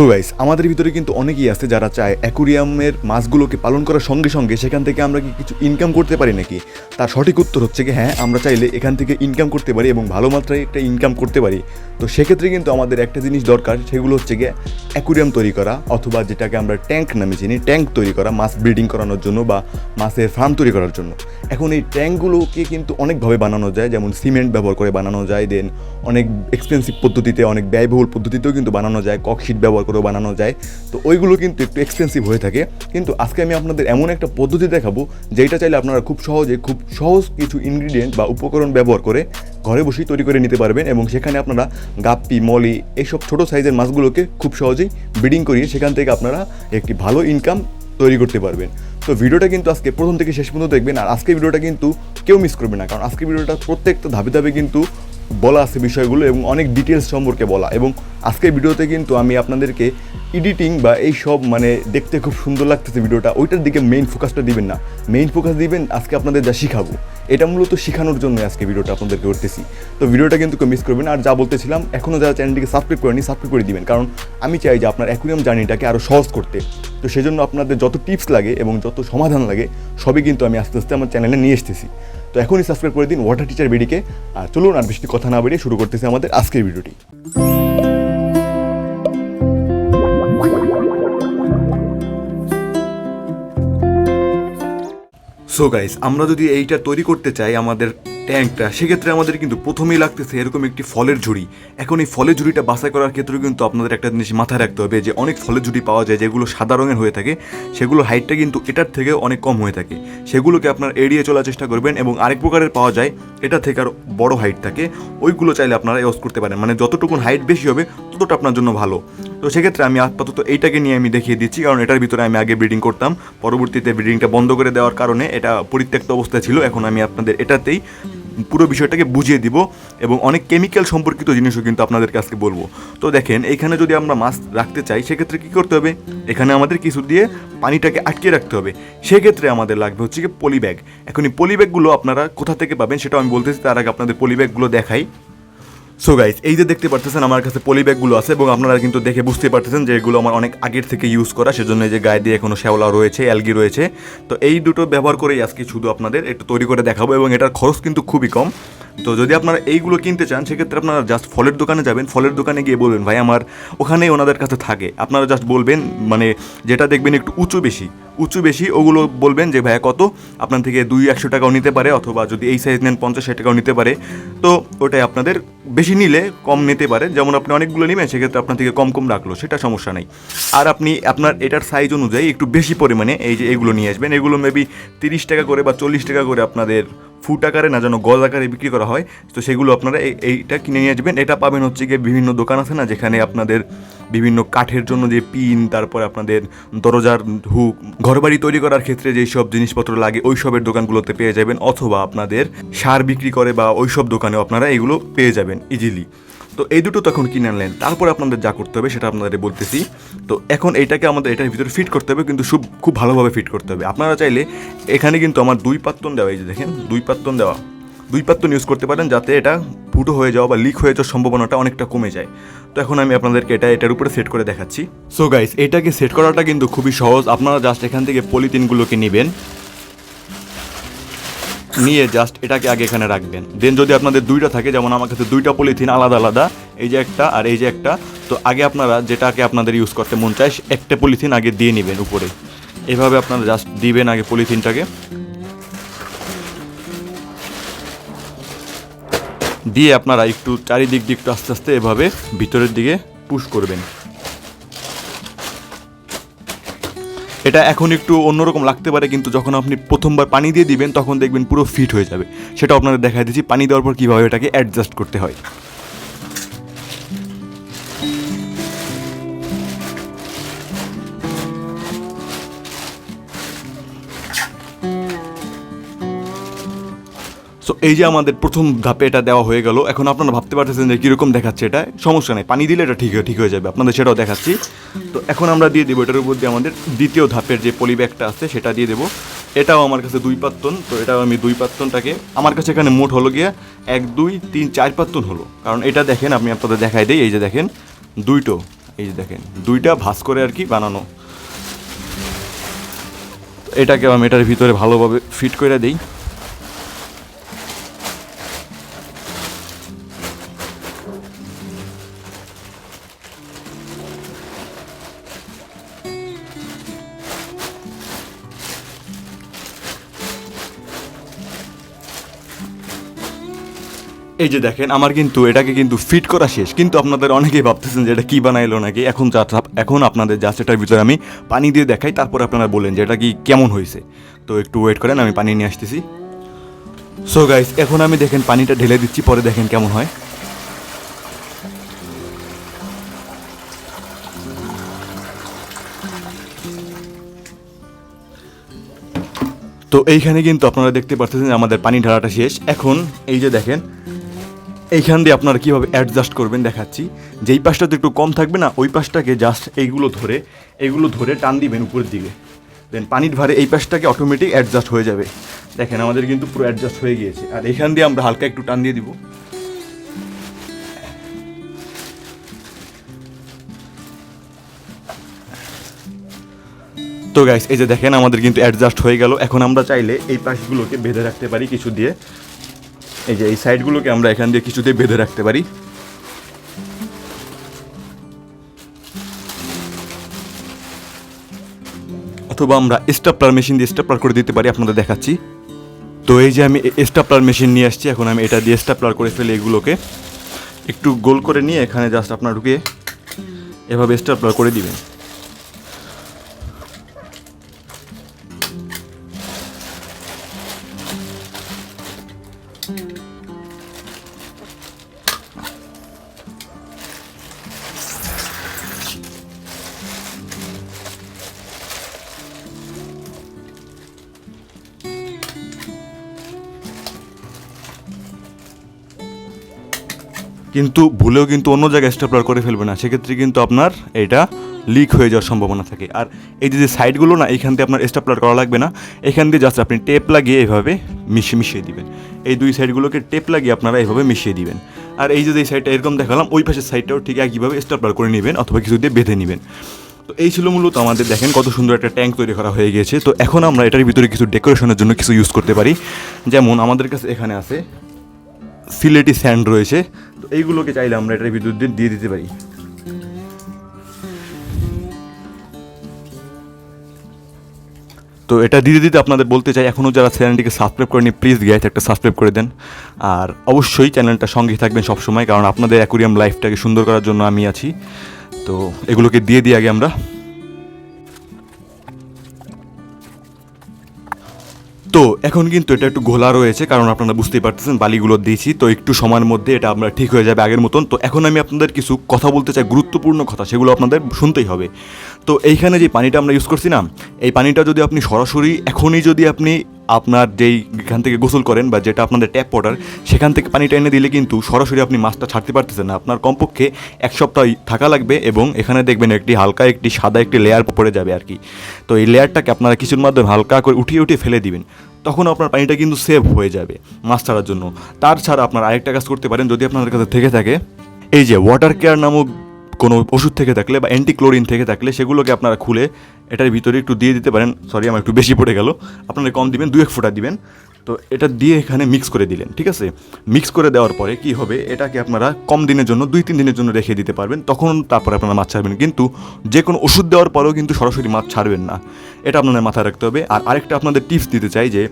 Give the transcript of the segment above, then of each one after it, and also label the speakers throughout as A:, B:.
A: So guys, আমাদের ভিতরে কিন্তু অনেকেই আছে যারা চায় অ্যাকুরিয়ামের মাছগুলোকে পালন করার সঙ্গে সঙ্গে সেখান থেকে আমরা কি কিছু ইনকাম করতে পারি নাকি? তার সঠিক উত্তর হচ্ছে কি হ্যাঁ আমরা চাইলে এখান থেকে ইনকাম করতে পারি এবং ভালো মাত্রায় একটা ইনকাম করতে পারি। তো সেক্ষেত্রে কিন্তু আমাদের একটা জিনিস দরকার, সেগুলো হচ্ছে গিয়ে অ্যাকুরিয়াম তৈরি করা অথবা যেটাকে আমরা ট্যাঙ্ক নামে চিনি, ট্যাঙ্ক তৈরি করা, মাছ ব্রিডিং করানোর জন্য বা মাছের ফার্ম তৈরি করার জন্য। এখন এই ট্যাঙ্কগুলোকে কিন্তু অনেকভাবে বানানো যায়, যেমন সিমেন্ট ব্যবহার করে বানানো যায় দেন অনেক এক্সপেন্সিভ পদ্ধতিতে, অনেক ব্যয়বহুল পদ্ধতিতেও কিন্তু বানানো যায় ককশিট ব্যবহার করেও বানানো যায়। তো ওইগুলো কিন্তু একটু এক্সপেন্সিভ হয়ে থাকে। কিন্তু আজকে আমি আপনাদের এমন একটা পদ্ধতি দেখাবো যেটা চাইলে আপনারা খুব সহজে, খুব সহজ কিছু ইনগ্রিডিয়েন্ট বা উপকরণ ব্যবহার করে ঘরে বসেই তৈরি করে নিতে পারবেন এবং সেখানে আপনারা গাপ্পি, মলি এইসব ছোটো সাইজের মাছগুলোকে খুব সহজেই ব্রিডিং করিয়ে সেখান থেকে আপনারা একটি ভালো ইনকাম তৈরি করতে পারবেন। তো ভিডিওটা কিন্তু আজকে প্রথম থেকে শেষ পর্যন্ত দেখবেন, আর আজকে ভিডিওটা কিন্তু কেউ মিস করবে না, কারণ আজকে ভিডিওটা প্রত্যেকটা ধাপে ধাপে কিন্তু বলা আছে বিষয়গুলো এবং অনেক ডিটেলস সম্পর্কে বলা। এবং আজকের ভিডিওতে কিন্তু আমি আপনাদেরকে এডিটিং বা এই সব মানে দেখতে খুব সুন্দর লাগতেছে ভিডিওটা, ওইটার দিকে মেইন ফোকাসটা দিবেন না। মেইন ফোকাস দিবেন, আজকে আপনাদের যা শিখাবো। এটা মূলত শেখানোর জন্য আজকে ভিডিওটা আপনাদেরকে করতেছি। তো ভিডিওটা কিন্তু মিস করবেন আর যা বলতেছিলাম এখনও যারা চ্যানেলটিকে সাবস্ক্রাইব করেনি সাবস্ক্রাইব করে দিবেন। কারণ আমি চাই যে আপনার অ্যাকুরিয়াম জার্নিটাকে আরও সহজ করতে। তো সেজন্য আপনাদের যত টিপস লাগে এবং যত সমাধান লাগে, সবই কিন্তু আমি আস্তে আস্তে আমার চ্যানেলে নিয়ে এসতেছি তো এখনই সাবস্ক্রাইব করে দিন ওয়াটার টিচার বেডিকে আর চলুন আর বেশি কথা না বেরিয়ে শুরু করতেছি আমাদের আজকের ভিডিওটি। সো গাইস আমরা যদি এইটা তৈরি করতে চাই আমাদের ট্যাঙ্কটা, সেক্ষেত্রে আমাদের কিন্তু প্রথমেই লাগতেছে এরকম একটি ফলের ঝুড়ি। এখন এই ফলের ঝুড়িটা বাছাই করার ক্ষেত্রে কিন্তু আপনাদের একটা জিনিস মাথায় রাখতে হবে যে, অনেক ফলের ঝুড়ি পাওয়া যায় যেগুলো সাদা রঙের হয়ে থাকে, সেগুলোর হাইটটা কিন্তু এটার থেকে অনেক কম হয়ে থাকে। সেগুলোকে আপনার এড়িয়ে চলার চেষ্টা করবেন এবং আরেক প্রকারের পাওয়া যায়, এটা থেকে আর বড় হাইট থাকে। ওইগুলো চাইলে আপনারা ইউজ করতে পারেন। মানে যতটুকুন হাইট বেশি হবে, ততটা আপনার জন্য ভালো। তো সেক্ষেত্রে আমি আপাতত এইটাকে নিয়ে আমি দেখিয়ে দিচ্ছি, কারণ এটার ভিতরে আমি আগে ব্রিডিং করতাম। পরবর্তীতে ব্রিডিংটা বন্ধ করে দেওয়ার কারণে এটা পরিত্যক্ত অবস্থায় ছিল, এখন আমি আপনাদের এটাতেই পুরো বিষয়টাকে বুঝিয়ে দিব এবং অনেক কেমিক্যাল সম্পর্কিত জিনিসও কিন্তু আপনাদেরকে আজকে বলব। তো দেখেন, এখানে যদি আমরা মাছ রাখতে চাই, সেক্ষেত্রে কী করতে হবে? এখানে আমাদের কিছু দিয়ে পানিটাকে আটকে রাখতে হবে। সেক্ষেত্রে আমাদের লাগবে হচ্ছে কি পলিব্যাগ এখন এই পলিব্যাগগুলো আপনারা কোথা থেকে পাবেন সেটা আমি বলতেছি, তার আগে আপনাদের পলিব্যাগগুলো দেখাই। সো গাইস এই যে দেখতে পারতেছেন আমার কাছে পলি আছে এবং আপনারা কিন্তু দেখে বুঝতে পারতেছেন যে এগুলো আমার অনেক আগের থেকে ইউজ করা, সেজন্য যে গায়ে দিয়ে এখনও শ্যাওলা রয়েছে অ্যালগি রয়েছে। তো এই দুটো ব্যবহার করেই আজকে শুধু আপনাদের একটু তৈরি করে দেখাবো এবং এটার খরচ কিন্তু খুবই কম। তো যদি আপনারা এইগুলো কিনতে চান, সেক্ষেত্রে আপনারা জাস্ট ফলের দোকানে যাবেন, ফলের দোকানে গিয়ে বলবেন, ভাই, আমার ওখানে ওনাদের কাছে থাকে। আপনারা জাস্ট বলবেন মানে যেটা দেখবেন একটু উঁচু বেশি উঁচু বেশি, ওগুলো বলবেন যে, ভাইয়া, কত? আপনার থেকে দুই একশো টাকাও নিতে পারে, অথবা যদি এই সাইজ নেন, পঞ্চাশ ষাট টাকাও নিতে পারে। তো ওটাই আপনাদের বেশি নিলে কম নিতে পারে। যেমন আপনি অনেকগুলো নেবেন, সেক্ষেত্রে আপনার থেকে কম কম রাখল, সেটা সমস্যা নেই। আর আপনি আপনার এটার সাইজ অনুযায়ী একটু বেশি পরিমাণে এই যে এগুলো নিয়ে আসবেন। এগুলো মেবি তিরিশ টাকা করে বা চল্লিশ টাকা করে আপনাদের ফুট আকারে না যেন গজ আকারে বিক্রি করা হয়, তো সেগুলো আপনারা এই- এইটা কিনে নিয়ে আসবেন। এটা পাবেন হচ্ছে গিয়ে বিভিন্ন দোকান আছে না, যেখানে আপনাদের বিভিন্ন কাঠের জন্য যে পিন, তারপর আপনাদের দরজার হুক, ঘরবাড়ি তৈরি করার ক্ষেত্রে যেই সব জিনিসপত্র লাগে, ওই সবের দোকানগুলোতে পেয়ে যাবেন। অথবা আপনাদের সার বিক্রি করে বা ওই সব দোকানেও আপনারা এগুলো পেয়ে যাবেন ইজিলি তো এই দুটো তখন কিনে আনলেন। তারপর আপনাদের যা করতে হবে সেটা আপনাদের বলতেছি। তো এখন এইটাকে আমাদের এটার ভিতরে ফিট করতে হবে, কিন্তু খুব খুব ভালোভাবে ফিট করতে হবে। আপনারা চাইলে এখানে কিন্তু আমার দুই পাত্তন দেওয়া, এই যে দেখেন, দুই পাত্তন দেওয়া। দুই পাত্তন ইউজ করতে পারেন যাতে এটা ফুটো হয়ে যাওয়া বা লিক হয়ে যাওয়ার সম্ভাবনাটা অনেকটা কমে যায়। তো এখন আমি আপনাদেরকে এটা, এটার উপরে সেট করে দেখাচ্ছি। সো গাইস এটাকে সেট করাটা কিন্তু খুবই সহজ। আপনারা জাস্ট এখান থেকে পলিথিনগুলোকে নেবেন। নিয়ে জাস্ট এটাকে আগে এখানে রাখবেন। দেন যদি আপনাদের দুইটা থাকে, যেমন আমার কাছে দুইটা পলিথিন আলাদা আলাদা, এই যে একটা আর এই যে একটা, তো আগে আপনারা যেটাকে আপনাদের ইউজ করতে মন চায় একটা পলিথিন আগে দিয়ে নেবেন উপরে। এভাবে আপনারা জাস্ট দিবেন আগে পলিথিনটাকে দিয়ে আপনারা একটু চারিদিক দিয়ে একটু আস্তে আস্তে এভাবে ভিতরের দিকে পুশ করবেন। এটা এখন একটু অন্যরকম লাগতে পারে, কিন্তু যখন আপনি প্রথমবার পানি দিয়ে দিবেন, তখন দেখবেন পুরো ফিট হয়ে যাবে। সেটা আপনাদের দেখা দিচ্ছি, পানি দেওয়ার পর কীভাবে এটাকে অ্যাডজাস্ট করতে হয়। সো এই যে আমাদের প্রথম ধাপে এটা দেওয়া হয়ে গেল, এখন আপনারা ভাবতে পারতেছেন যে কীরকম দেখাচ্ছে এটা। সমস্যা নেই, পানি দিলে এটা ঠিক ঠিক হয়ে যাবে, আপনাদের সেটাও দেখাচ্ছি। তো এখন আমরা দিয়ে দেবো, এটার উপর দিয়ে আমাদের দ্বিতীয় ধাপের যে পলি ব্যাগটা আছে, সেটা দিয়ে দেবো। এটাও আমার কাছে দুই পাত্তন, তো এটাও আমি দুই পাত্তনটাকে, আমার কাছে এখানে মোট হলো গিয়ে এক, দুই, তিন, চার পাত্তন হলো। কারণ এটা দেখেন আপনি আপনাদের দেখাই দেই, এই যে দেখেন, দুইটো, এই যে দেখেন, দুইটা ভাঁজ করে আর কি বানানো। এটাকে আমি এটার ভিতরে ভালোভাবে ফিট করে দিই। এই যে দেখেন, আমার কিন্তু এটাকে কিন্তু ফিট করা শেষ। কিন্তু আপনাদের অনেকেই ভাবতেছেন যে এটা কী বানাইলো নাকি? এখন যা এখন আপনাদের জাস্ট এটার ভিতরে আমি পানি দিয়ে দেখাই, তারপর আপনারা বলেন যে এটা কি কেমন হয়েছে। তো একটু ওয়েট করেন, আমি পানি নিয়ে আসতেছি। সো গাইস এখন আমি দেখেন পানিটা ঢেলে দিচ্ছি, পরে দেখেন কেমন হয়। তো এইখানে কিন্তু আপনারা দেখতে পাচ্ছেন যে আমাদের পানি ঢালাটা শেষ। এখন এই যে দেখেন এইখান দিয়ে আপনারা কীভাবে অ্যাডজাস্ট করবেন দেখাচ্ছি। যেই পাশটাতে একটু কম থাকবে না, ওই পাশটাকে জাস্ট এইগুলো ধরে এইগুলো ধরে টান দিবেন উপরের দিকে। দেন পানির ভারে এই পাশটাকে অটোমেটিক অ্যাডজাস্ট হয়ে যাবে। দেখেন আমাদের কিন্তু পুরো অ্যাডজাস্ট হয়ে গিয়েছে। আর এখান দিয়ে আমরা হালকা একটু টান দিয়ে দিব। তো গাইস এই যে দেখেন আমাদের কিন্তু অ্যাডজাস্ট হয়ে গেল। এখন আমরা চাইলে এই পাশগুলোকে বেঁধে রাখতে পারি কিছু দিয়ে। এই যে এই সাইডগুলোকে আমরা এখান দিয়ে কিছু দিয়ে বেঁধে রাখতে পারি। অথবা আমরা স্টাপলার মেশিন দিয়ে স্টাপলার করে দিতে পারি, আপনাদের দেখাচ্ছি। তো এই যে আমি স্টাপলার মেশিন নিয়ে আসছি, এখন আমি এটা দিয়ে স্টাপলার করে ফেলে এগুলোকে। একটু গোল করে নিয়ে এখানে জাস্ট আপনার ঢুকে এভাবে স্টাপলার করে দিবেন। কিন্তু ভুলেও কিন্তু অন্য জায়গায় স্টেপলার করে ফেলবে না। সেক্ষেত্রে কিন্তু আপনার এটা লিক হয়ে যাওয়ার সম্ভাবনা থাকে। আর এই যে সাইডগুলো না, এইখান দিয়ে আপনার স্টেপলার করা লাগবে না। এখান দিয়ে জাস্ট আপনি টেপ লাগিয়ে এইভাবে মিশিয়ে মিশিয়ে দিবেন। এই দুই সাইডগুলোকে টেপ লাগিয়ে আপনারা এইভাবে মিশিয়ে দিবেন। আর এই যে এই সাইডটা এরকম দেখালাম, ওই পাশের সাইডটাও ঠিক একইভাবে স্টেপলার করে নেবেন অথবা কিছু দিয়ে বেঁধে নেবেন। তো এই ছিল মূলত আমাদের, দেখেন কত সুন্দর একটা ট্যাঙ্ক তৈরি করা হয়ে গিয়েছে। তো এখন আমরা এটার ভিতরে কিছু ডেকোরেশনের জন্য কিছু ইউজ করতে পারি। যেমন আমাদের কাছে এখানে আছে সিলেটি স্যান্ড রয়েছে। এইগুলোকে চাইলে আমরা এটার বিদ্যুৎ দিয়ে দিতে পারি। তো এটা দিতে দিতে আপনাদের বলতে চাই এখনও যারা চ্যানেলটিকে সাবস্ক্রাইব করেনি প্লিজ গ্যাস একটা সাবস্ক্রাইব করে দেন। আর অবশ্যই চ্যানেলটা সঙ্গে থাকবেন সবসময়, কারণ আপনাদের অ্যাকুরিয়াম লাইফটাকে সুন্দর করার জন্য আমি আছি। তো এগুলোকে দিয়ে দিই আগে আমরা। তো এখন কিন্তু এটা একটু ঘোলা রয়েছে, কারণ আপনারা বুঝতেই পারতেছেন, বালিগুলো দিয়েছি, তো একটু সময়ের মধ্যে এটা আমরা ঠিক হয়ে যাবে আগের মতন। তো এখন আমি আপনাদের কিছু কথা বলতে চাই, গুরুত্বপূর্ণ কথা, সেগুলো আপনাদের শুনতেই হবে। তো এইখানে যে পানিটা আমরা ইউজ করছি না, এই পানিটা যদি আপনি সরাসরি, এখনই যদি আপনি আপনার যেই এখান থেকে গোসল করেন বা যেটা আপনাদের ট্যাপ ওয়াটার সেখান থেকে পানিটা এনে দিলে কিন্তু সরাসরি আপনি মাছটা ছাড়তে পারতেছেন না। আপনার কমপক্ষে এক সপ্তাহ থাকা লাগবে এবং এখানে দেখবেন একটি হালকা একটি সাদা একটি লেয়ার পড়ে যাবে আর কি। তো এই লেয়ারটাকে আপনারা কিছুর মাধ্যমে হালকা করে উঠিয়ে উঠিয়ে ফেলে দিবেন। তখন আপনার পানিটা কিন্তু সেভ হয়ে যাবে মাছ ছাড়ার জন্য। তার ছাড়া আপনার আরেকটা কাজ করতে পারেন, যদি আপনাদের কাছে থেকে থাকে, এই যে ওয়াটার কেয়ার নামক কোনো ওষুধ থেকে থাকলে বা অ্যান্টিক্লোরিন থেকে থাকলে সেগুলোকে আপনারা খুলে এটার ভিতরে একটু দিয়ে দিতে পারেন। সরি আমার একটু বেশি পড়ে গেল। আপনারা কম দিবেন দু এক ফোঁটা দিবেন। তো এটা দিয়ে এখানে মিক্স করে দিলেন, ঠিক আছে? মিক্স করে দেওয়ার পরে কি হবে? এটাকে আপনারা কম দিনের জন্য, দুই তিন দিনের জন্য রেখে দিতে পারবেন। তখন তারপরে আপনারা মাছ ছাড়বেন। কিন্তু যে কোনো ওষুধ দেওয়ার পরেও কিন্তু সরাসরি মাছ ছাড়বেন না। এটা আপনাদের মাথায় রাখতে হবে। আর আরেকটা আপনাদের টিপস দিতে চাই যে,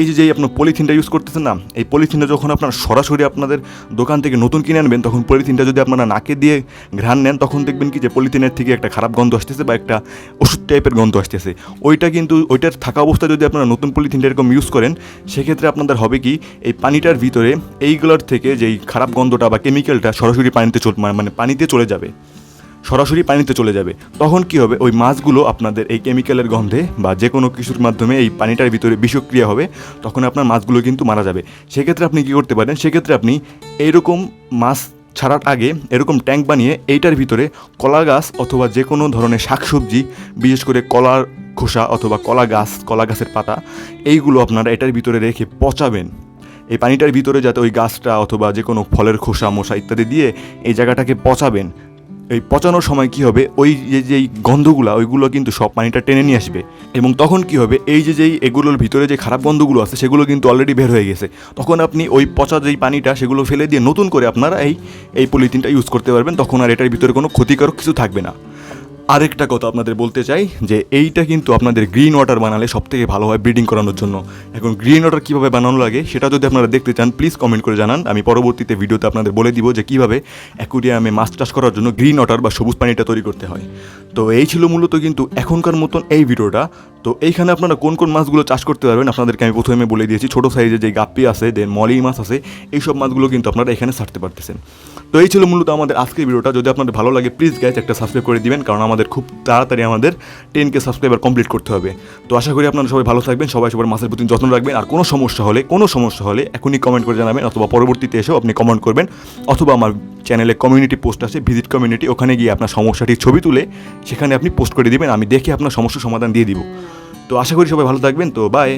A: এই যে আপনার পলিথিনটা ইউজ করতেছেন না, এই পলিথিনটা যখন আপনার সরাসরি আপনাদের দোকান থেকে নতুন কিনে আনবেন, তখন পলিথিনটা যদি আপনারা নাকে দিয়ে ঘ্রাণ নেন, তখন দেখবেন কি যে পলিথিনের থেকে একটা খারাপ গন্ধ আসতেছে বা একটা ওষুধ টাইপের গন্ধ আসতেছে। ওইটা কিন্তু, ওইটার থাকা অবস্থায় যদি আপনারা নতুন পলিথিনটা এরকম ইউজ করেন, সেক্ষেত্রে আপনাদের হবে কি, এই পানিটার ভিতরে এইগুলোর থেকে যেই খারাপ গন্ধটা বা কেমিক্যালটা সরাসরি পানিতে মানে পানিতে চলে যাবে। সরাসরি পানিতে চলে যাবে। তখন কি হবে? ওই মাছগুলো আপনাদের এই কেমিক্যালের গন্ধে বা যে কোনো কিছুর মাধ্যমে এই পানিটার ভিতরে বিষক্রিয়া হবে, তখন আপনার মাছগুলো কিন্তু মারা যাবে। সেক্ষেত্রে আপনি কী করতে পারেন? সেক্ষেত্রে আপনি এইরকম মাছ ছাড়ার আগে এরকম ট্যাঙ্ক বানিয়ে এইটার ভিতরে কলা গাছ অথবা যে কোনো ধরনের শাকসবজি, বিশেষ করে কলার খোসা অথবা কলা গাছ, কলা গাছের পাতা, এইগুলো আপনারা এটার ভিতরে রেখে পচাবেন। এই পানিটার ভিতরে যাতে ওই গাছটা অথবা যে কোনো ফলের খোসা, মশা ইত্যাদি দিয়ে এই জায়গাটাকে পচাবেন। এই পচানোর সময় কি হবে, ওই যে যেই গন্ধগুলো, ওইগুলো কিন্তু সব পানিটা টেনে নিয়ে আসবে। এবং তখন কি হবে, এই যে যেই এগুলোর ভিতরে যে খারাপ গন্ধগুলো আছে, সেগুলো কিন্তু অলরেডি বের হয়ে গেছে। তখন আপনি ওই পচা যেই পানিটা, সেগুলো ফেলে দিয়ে নতুন করে আপনারা এই এই পলিথিনটা ইউজ করতে পারবেন। তখন আর এটার ভিতরে কোনো ক্ষতিকারক কিছু থাকবে না। আরেকটা কথা আপনাদের বলতে চাই, যে এইটা কিন্তু আপনাদের গ্রিন ওয়াটার বানালে সব থেকে ভালো হয় ব্রিডিং করানোর জন্য। এখন গ্রিন ওয়াটার কীভাবে বানানো লাগে সেটা যদি আপনারা দেখতে চান প্লিজ কমেন্ট করে জানান। আমি পরবর্তীতে ভিডিওতে আপনাদের বলে দিব যে কীভাবে অ্যাকুরিয়ামে মাছ চাষ করার জন্য গ্রিন ওয়াটার বা সবুজ পানিটা তৈরি করতে হয়। তো এই ছিল মূলত কিন্তু এখনকার মতন এই ভিডিওটা। তো এইখানে আপনারা কোন কোন মাছগুলো চাষ করতে পারবেন, আপনাদেরকে আমি প্রথমে বলে দিয়েছি। ছোটো সাইজে যে গাপ্পি আছে দেন মলি মাছ আছে, এইসব মাছগুলো কিন্তু আপনারা এখানে ছাড়তে পারতেছেন। তো এই ছিল মূলত আমাদের আজকের ভিডিওটা। যদি আপনাদের ভালো লাগে প্লিজ গ্যাস একটা সাবস্ক্রাইব করে দিবেন, কারণ আমাদের খুব তাড়াতাড়ি আমাদের টেনকে সাবস্ক্রাইবার কমপ্লিট করতে হবে। তো আশা করি আপনারা সবাই ভালো থাকবেন, সবাই সবার মাছের প্রতি যত্ন রাখবেন, আর কোনো সমস্যা হলে, কোনো সমস্যা হলে এখনই কমেন্ট করে জানাবেন, অথবা পরবর্তীতে এসেও আপনি কমেন্ট করবেন, অথবা আমার চ্যানেলে কমিউনিটি পোস্ট আছে ভিজিট কমিউনিটি ওখানে গিয়ে আপনার সমস্যাটির ছবি তুলে সেখানে আপনি পোস্ট করে দিবেন, আমি দেখে আপনার সমস্যার সমাধান দিয়ে দিব। তো আশা করি সবাই ভালো থাকবেন, তো বাই